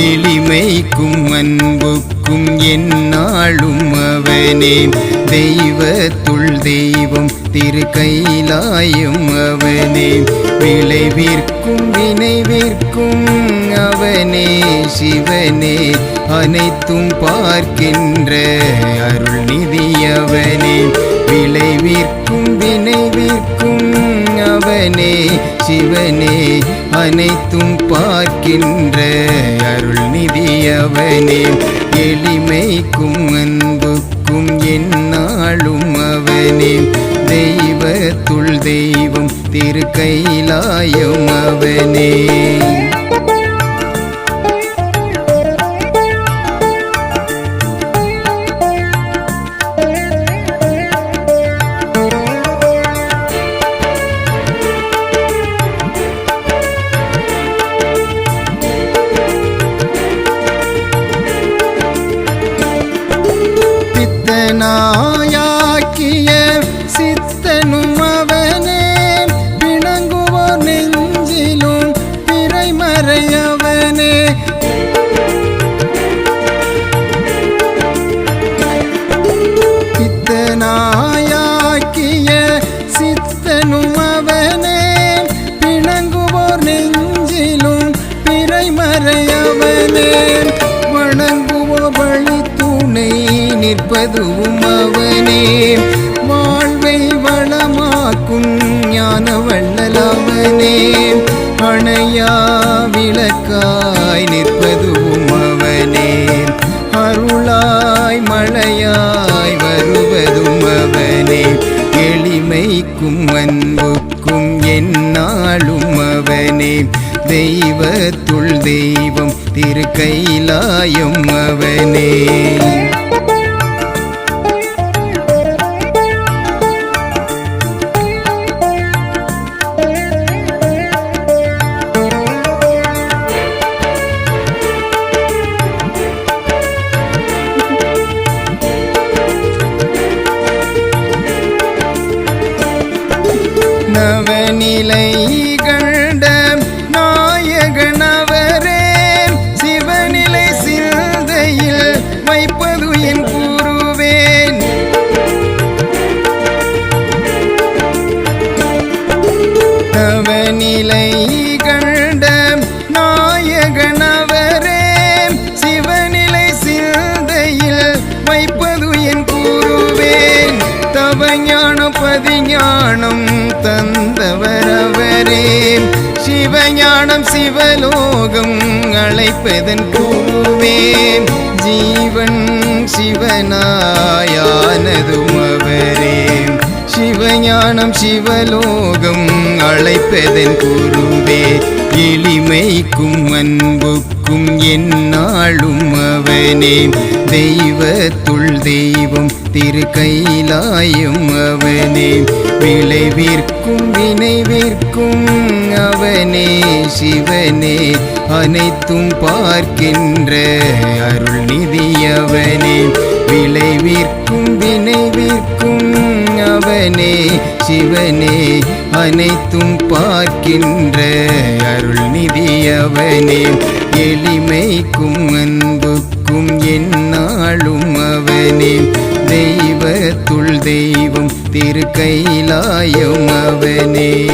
எளிமைக்கும் அன்புக்கும் என்னாளும் அவனே. தெய்வத்துள் தெய்வம் திரு கைலாயம் அவனே. விளைவிற்கும் வினைவிற்கும் அவனே சிவனே. அனைத்தும் பார்க்கின்ற அருள் சிவனே அனைத்தும் பார்க்கின்ற அருள் நிதியவனே. எளிமைக்கும் அன்புக்கும் என்னாலும் அவனே. தெய்வத்துள் தெய்வம் திரு அவனே. சித்தனாயாக்கிய சித்தனும் அவனே. பிணங்குவோர் நெஞ்சிலும் பிறைமறையவனே சித்தனாயாக்கிய சித்தனும் அவனே. பிணங்குவோர் நெஞ்சிலும் பிறைமறையவனே நிற்பதுவும் அவனே. வாழ்வை வளமாக்கும் ஞான வள்ளலவனே அணையா விளக்காய் நிற்பதுவும் அவனே. அருளாய் மழையாய் வருவதும் அவனே. எளிமைக்கும் அன்புக்கும் என்னாலும் அவனே. தெய்வத்துள் தெய்வம் திரு அவனே. தவஞான பதிஞானம் தந்தவரவரே. சிவஞானம் சிவலோகம் அழைப்பதன் கூவே. ஜீவன் சிவனாயானதும் அவரே. சிவஞானம் சிவலோகம் அழைப்பதன் கூறுவே. உண்மைக்கும் அன்புக்கும் என்னாலும் அவனே. தெய்வத்துள் தெய்வம் திரு கைலாயம் அவனே. விளைவிற்கும் வினைவிற்கும் அவனே சிவனே. அனைத்தும் பார்க்கின்ற அருள் நிதி அவனே. விளைவிற்கும் வினைவிற்கும் அவனே சிவனே. அனைத்தும் பார்க்கின்ற அருள் நிதியவனே. எளிமைக்கும் அன்புக்கும் என்னாலும் அவனே. தெய்வத்துள் தெய்வம் திரு அவனே.